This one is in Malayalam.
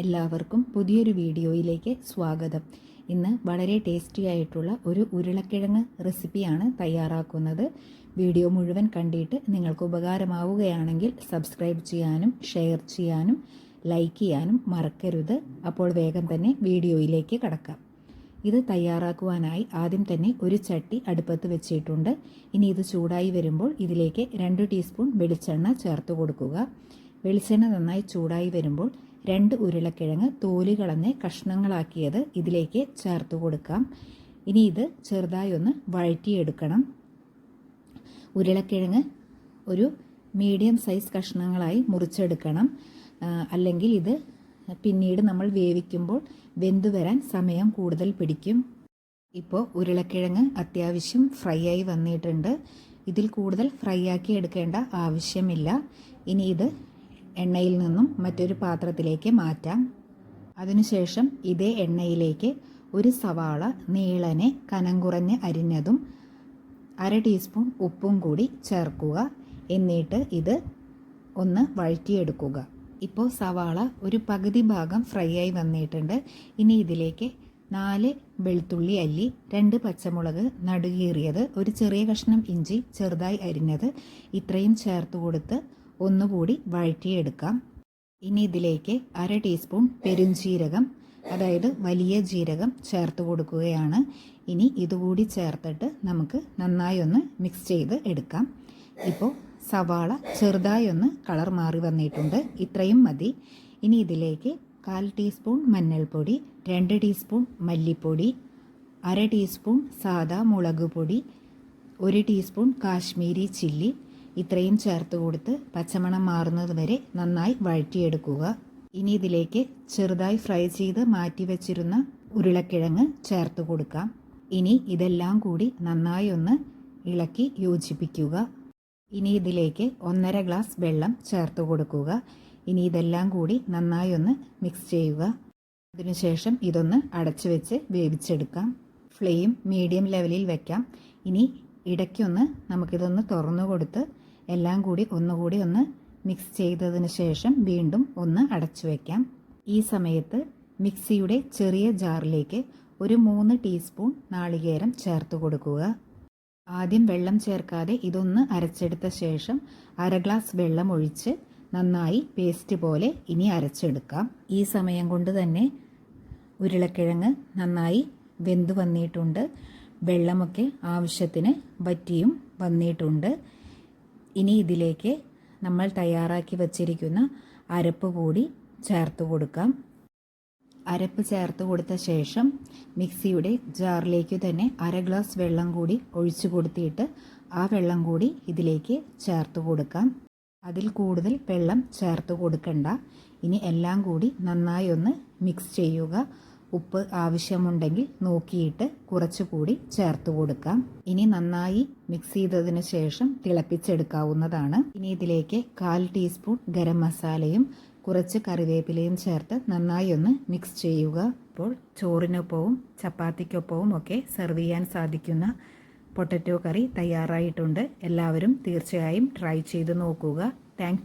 എല്ലാവർക്കും പുതിയൊരു വീഡിയോയിലേക്ക് സ്വാഗതം. ഇന്ന് വളരെ ടേസ്റ്റി ആയിട്ടുള്ള ഒരു ഉരുളക്കിഴങ്ങ് റെസിപ്പിയാണ് തയ്യാറാക്കുന്നത്. വീഡിയോ മുഴുവൻ കണ്ടിട്ട് നിങ്ങൾക്ക് ഉപകാരമാവുകയാണെങ്കിൽ സബ്സ്ക്രൈബ് ചെയ്യാനും ഷെയർ ചെയ്യാനും ലൈക്ക് ചെയ്യാനും മറക്കരുത്. അപ്പോൾ വേഗം തന്നെ വീഡിയോയിലേക്ക് കടക്കാം. ഇത് തയ്യാറാക്കുവാനായി ആദ്യം തന്നെ ഒരു ചട്ടി അടുപ്പത്ത് വെച്ചിട്ടുണ്ട്. ഇനി ഇത് ചൂടായി വരുമ്പോൾ ഇതിലേക്ക് രണ്ട് ടീസ്പൂൺ വെളിച്ചെണ്ണ ചേർത്ത് കൊടുക്കുക. വെളിച്ചെണ്ണ നന്നായി ചൂടായി വരുമ്പോൾ രണ്ട് ഉരുളക്കിഴങ്ങ് തോൽ കളഞ്ഞ് കഷ്ണങ്ങളാക്കിയത് ഇതിലേക്ക് ചേർത്ത് കൊടുക്കാം. ഇനി ഇത് ചെറുതായി ഒന്ന് വഴറ്റിയെടുക്കണം. ഉരുളക്കിഴങ്ങ് ഒരു മീഡിയം സൈസ് കഷ്ണങ്ങളായി മുറിച്ചെടുക്കണം. അല്ലെങ്കിൽ ഇത് പിന്നീട് നമ്മൾ വേവിക്കുമ്പോൾ വെന്തു വരാൻ സമയം കൂടുതൽ പിടിക്കും. ഇപ്പോൾ ഉരുളക്കിഴങ്ങ് അത്യാവശ്യം ഫ്രൈ ആയി വന്നിട്ടുണ്ട്. ഇതിൽ കൂടുതൽ ഫ്രൈ ആക്കി എടുക്കേണ്ട ആവശ്യമില്ല. ഇനി ഇത് എണ്ണയിൽ നിന്നും മറ്റൊരു പാത്രത്തിലേക്ക് മാറ്റാം. അതിനുശേഷം ഇതേ എണ്ണയിലേക്ക് ഒരു സവാള നീളനെ കനം കുറഞ്ഞ് അരിഞ്ഞതും അര ടീസ്പൂൺ ഉപ്പും കൂടി ചേർക്കുക. എന്നിട്ട് ഇത് ഒന്ന് വഴറ്റിയെടുക്കുക. ഇപ്പോൾ സവാള ഒരു പകുതി ഭാഗം ഫ്രൈ ആയി വന്നിട്ടുണ്ട്. ഇനി ഇതിലേക്ക് നാല് വെളുത്തുള്ളി അല്ലി രണ്ട് പച്ചമുളക് നടുകീറിയത് ഒരു ചെറിയ കഷ്ണം ഇഞ്ചി ചെറുതായി അരിഞ്ഞത് ഇത്രയും ചേർത്ത് കൊടുത്ത് ഒന്നുകൂടി വഴറ്റിയെടുക്കാം. ഇനി ഇതിലേക്ക് അര ടീസ്പൂൺ പെരുംജീരകം അതായത് വലിയ ജീരകം ചേർത്ത് കൊടുക്കുകയാണ്. ഇനി ഇതുകൂടി ചേർത്തിട്ട് നമുക്ക് നന്നായി ഒന്ന് മിക്സ് ചെയ്ത് എടുക്കാം. ഇപ്പോൾ സവാള ചെറുതായി ഒന്ന് കളർ മാറി വന്നിട്ടുണ്ട്. ഇത്രയും മതി. ഇനി ഇതിലേക്ക് കാൽ ടീസ്പൂൺ മഞ്ഞൾപ്പൊടി രണ്ട് ടീസ്പൂൺ മല്ലിപ്പൊടി അര ടീസ്പൂൺ സാദാ മുളക് പൊടി ഒരു ടീസ്പൂൺ കാശ്മീരി ചില്ലി ഇത്രയും ചേർത്ത് കൊടുത്ത് പച്ചമണം മാറുന്നത് വരെ നന്നായി വഴറ്റിയെടുക്കുക. ഇനി ഇതിലേക്ക് ചെറുതായി ഫ്രൈ ചെയ്ത് മാറ്റി വെച്ചിരുന്ന ഉരുളക്കിഴങ്ങ് ചേർത്ത് കൊടുക്കാം. ഇനി ഇതെല്ലാം കൂടി നന്നായി ഒന്ന് ഇളക്കി യോജിപ്പിക്കുക. ഇനി ഇതിലേക്ക് ഒന്നര ഗ്ലാസ് വെള്ളം ചേർത്ത് കൊടുക്കുക. ഇനി ഇതെല്ലാം കൂടി നന്നായി ഒന്ന് മിക്സ് ചെയ്യുക. അതിനുശേഷം ഇതൊന്ന് അടച്ചു വെച്ച് വേവിച്ചെടുക്കാം. ഫ്ലെയിം മീഡിയം ലെവലിൽ വെക്കാം. ഇനി ഇടയ്ക്കൊന്ന് നമുക്കിതൊന്ന് തുറന്നു കൊടുത്ത് എല്ലാം കൂടി ഒന്നുകൂടി ഒന്ന് മിക്സ് ചെയ്തതിന് ശേഷം വീണ്ടും ഒന്ന് അടച്ചു വയ്ക്കാം ഈ സമയത്ത് മിക്സിയുടെ ചെറിയ ജാറിലേക്ക് ഒരു മൂന്ന് ടീസ്പൂൺ നാളികേരം ചേർത്ത് കൊടുക്കുക. ആദ്യം വെള്ളം ചേർക്കാതെ ഇതൊന്ന് അരച്ചെടുത്ത ശേഷം അര ഗ്ലാസ് വെള്ളം ഒഴിച്ച് നന്നായി പേസ്റ്റ് പോലെ ഇനി അരച്ചെടുക്കാം. ഈ സമയം കൊണ്ട് തന്നെ ഉരുളക്കിഴങ്ങ് നന്നായി വെന്ത് വന്നിട്ടുണ്ട്. വെള്ളമൊക്കെ ആവശ്യത്തിന് വറ്റിയും വന്നിട്ടുണ്ട്. ഇനി ഇതിലേക്ക് നമ്മൾ തയ്യാറാക്കി വച്ചിരിക്കുന്ന അരപ്പ് കൂടി ചേർത്ത് കൊടുക്കാം. അരപ്പ് ചേർത്ത് കൊടുത്ത ശേഷം മിക്സിയുടെ ജാറിലേക്ക് തന്നെ അര ഗ്ലാസ് വെള്ളം കൂടി ഒഴിച്ചു കൊടുത്തിട്ട് ആ വെള്ളം കൂടി ഇതിലേക്ക് ചേർത്ത് കൊടുക്കാം. അതിൽ കൂടുതൽ വെള്ളം ചേർത്ത് കൊടുക്കണ്ട. ഇനി എല്ലാം കൂടി നന്നായി ഒന്ന് മിക്സ് ചെയ്യുക. ഉപ്പ് ആവശ്യമുണ്ടെങ്കിൽ നോക്കിയിട്ട് കുറച്ചുകൂടി ചേർത്ത് കൊടുക്കാം. ഇനി നന്നായി മിക്സ് ചെയ്തതിന് ശേഷം തിളപ്പിച്ചെടുക്കാവുന്നതാണ്. ഇനി ഇതിലേക്ക് കാൽ ടീസ്പൂൺ ഗരം മസാലയും കുറച്ച് കറിവേപ്പിലയും ചേർത്ത് നന്നായി ഒന്ന് മിക്സ് ചെയ്യുക. അപ്പോൾ ചോറിനൊപ്പവും ചപ്പാത്തിക്കൊപ്പവും ഒക്കെ സെർവ് ചെയ്യാൻ സാധിക്കുന്ന പൊട്ടറ്റോ കറി തയ്യാറായിട്ടുണ്ട്. എല്ലാവരും തീർച്ചയായും ട്രൈ ചെയ്ത് നോക്കുക. താങ്ക്